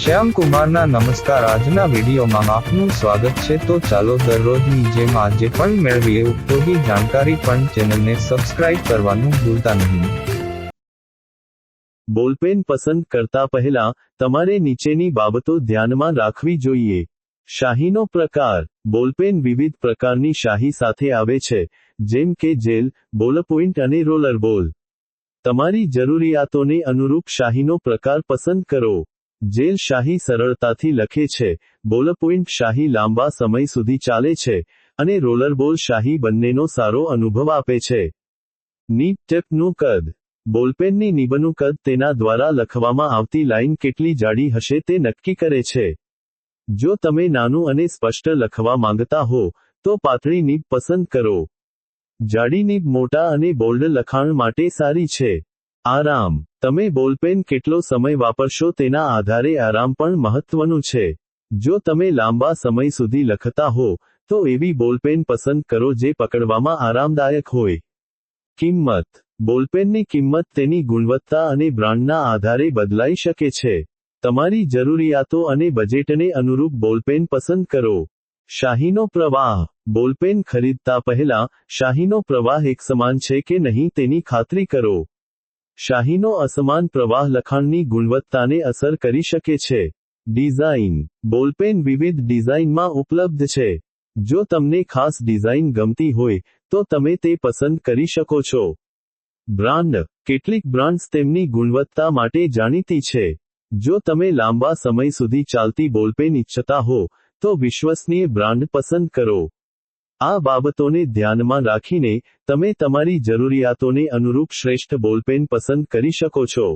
શ્યામ કુમારના નમસ્કાર. આજના વિડીયોમાં આપનું સ્વાગત છે. તો ચાલો દરરોજની જેમ આજે પણ મેળવીએ. ઉપયોગી જાણકારી પણ ચેનલને સબસ્ક્રાઇબ કરવાનું ભૂલતા નહીં. બોલપેન પસંદ કરતા પહેલા તમારે નીચેની બાબતો ધ્યાનમાં રાખવી જોઈએ. શાહીનો પ્રકાર. બોલપેન વિવિધ પ્રકારની શાહી સાથે આવે છે, જેમ કે જેલ બોલપોઇન્ટ અને રોલર બોલ તમારી જરૂરિયાતોને અનુરૂપ શાહીનો પ્રકાર પસંદ કરો. જેલ શાહી સરળતાથી લખે છે બોલપોઇન્ટ શાહી લાંબા સમય સુધી ચાલે છે અને રોલરબોલ શાહી બંનેનો સારો અનુભવ આપે છે. નીટ ટેપનું કદ. બોલપેનની નિબનું કદ તેના દ્વારા લખવામાં આવતી લાઇન કેટલી જાડી હશે તે નક્કી કરે છે. જો તમે નાનું અને સ્પષ્ટ લખવા માંગતા હો, તો પાતળી નીબ પસંદ કરો. જાડી નીબ મોટા અને બોલ્ડ લખાણ માટે સારી છે. આરામ. તમે બોલપેન કેટલો સમય વાપરશો તેના આધારે આરામ પણ મહત્વનું છે. જો તમે લાંબા સમય સુધી લખતા હો, તો એવી બોલપેન પસંદ કરો જે પકડવામાં આરામદાયક હોય. કિંમત. બોલપેનની કિંમત તેની ગુણવત્તા અને બ્રાન્ડના આધારે બદલાઈ શકે છે. તમારી જરૂરિયાતો અને બજેટને અનુરૂપ બોલપેન પસંદ કરો. શાહીનો પ્રવાહ. બોલપેન ખરીદતા પહેલા, શાહીનો પ્રવાહ એકસમાન છે કે નહીં તેની ખાતરી કરો. શાહીનો અસમાન પ્રવાહ લખાણની ગુણવત્તાને અસર કરી શકે છે. ડિઝાઇન. બોલપેન વિવિધ ડિઝાઇનમાં ઉપલબ્ધ છે. જો તમને ખાસ ડિઝાઇન ગમતી હોય, તો તમે તે પસંદ કરી શકો છો. બ્રાન્ડ. કેટલીક બ્રાન્ડ્સ તેમની ગુણવત્તા માટે જાણીતી છે. જો તમે લાંબા સમય સુધી ચાલતી બોલપેન ઇચ્છતા હો, તો વિશ્વસનીય બ્રાન્ડ પસંદ કરો. આ બાબતોને ધ્યાનમાં રાખીને તમે તમારી જરૂરિયાતોને અનુરૂપ શ્રેષ્ઠ બોલપેન પસંદ કરી શકો છો.